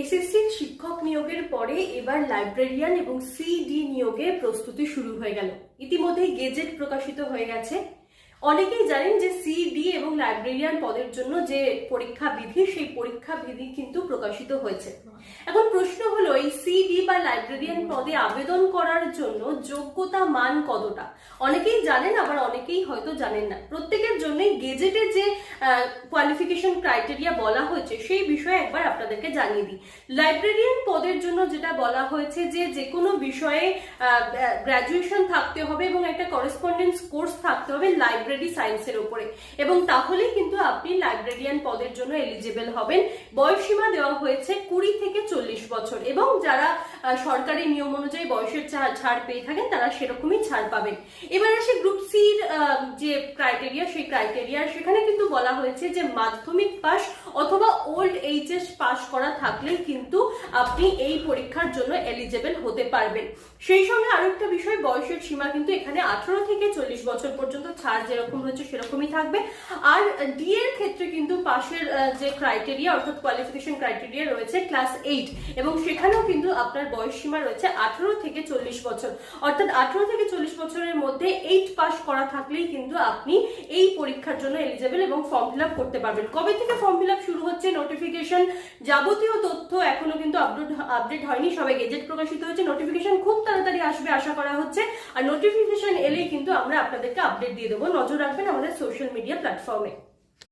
এসএসসির শিক্ষক নিয়োগের পরে এবার লাইব্রেরিয়ান এবং সিডি নিয়োগে প্রস্তুতি শুরু হয়ে গেল। ইতিমধ্যে গেজেট প্রকাশিত হয়ে গেছে। অনেকেই জানেন যে সিডি এবং লাইব্রেরিয়ান পদের জন্য যে পরীক্ষা বিধি সেই পরীক্ষা বিধি কিন্তু প্রকাশিত হয়েছে। এখন প্রশ্ন হলো, এই সিডি বা লাইব্রেরিয়ান পদে আবেদন করার জন্য যোগ্যতা মান কতটা? অনেকেই জানেন, আবার অনেকেই হয়তো জানেন না। প্রত্যেকের জন্যই গেজেটে যে কোয়ালিফিকেশন ক্রাইটেরিয়া বলা হয়েছে, সেই বিষয়ে একবার আপনাদেরকে জানিয়ে দিই। লাইব্রেরিয়ান পদের জন্য যেটা বলা হয়েছে যে যে কোনো বিষয়ে গ্র্যাজুয়েশন থাকতে হবে এবং একটা করেসপন্ডেন্স কোর্স থাকতে হবে লাইব্রেরি সায়েন্সের উপরে। এবং তাহলেই কিন্তু আপনি লাইব্রেরিয়ান পদের জন্য এলিজিবল হবেন। বয়সীমা দেওয়া হয়েছে কুড়ি থেকে চল্লিশ বছর। এবং যারা সরকারি নিয়ম অনুযায়ী বয়সের ছাড় পেয়ে থাকেন, তারা সেরকমই ছাড় পাবেন। এবার আসে গ্রুপ সির যে ক্রাইটেরিয়া সেই ক্রাইটেরিয়া সেখানে কিন্তু বলা হয়েছে যে মাধ্যমিক পাস অথবা ওল্ড এইচএস পাস করা থাকলেই কিন্তু আপনি এই পরীক্ষার জন্য এলিজেবল হতে পারবেন। সেই সঙ্গে আরেকটা বিষয়, বয়সের সীমা কিন্তু এখানে আঠারো থেকে চল্লিশ বছর পর্যন্ত ছাড় যেরকম রয়েছে সেরকমই থাকবে। আর ডি এর ক্ষেত্রে কিন্তু পাশের যে ক্রাইটেরিয়া অর্থাৎ কোয়ালিফিকেশন ক্রাইটেরিয়া রয়েছে ক্লাস এইট এবং সেখানেও কিন্তু আপনার বয়স সীমা রয়েছে আঠারো থেকে চল্লিশ বছর। অর্থাৎ আঠারো থেকে চল্লিশ বছরের মধ্যে এইট পাস করা থাকলেই কিন্তু আপনি এই পরীক্ষার জন্য এলিজেবল এবং ফর্ম ফিল করতে পারবেন। কবে থেকে ফর্ম ফিল শুরু হচ্ছে? নোটিফিকেশন যাবতীয় তথ্য এখনও কিন্তু আপডেট আপডেট হয়নি। সবাই গেজেট প্রকাশিত হয়েছে। নোটিফিকেশন খুব তাড়াতাড়ি আসবে, আশা করা হচ্ছে। আর নোটিফিকেশন এলেই কিন্তু আমরা আপনাদেরকে আপডেট দিয়ে দেবো। নজর রাখবেন আমাদের সোশ্যাল মিডিয়া প্ল্যাটফর্মে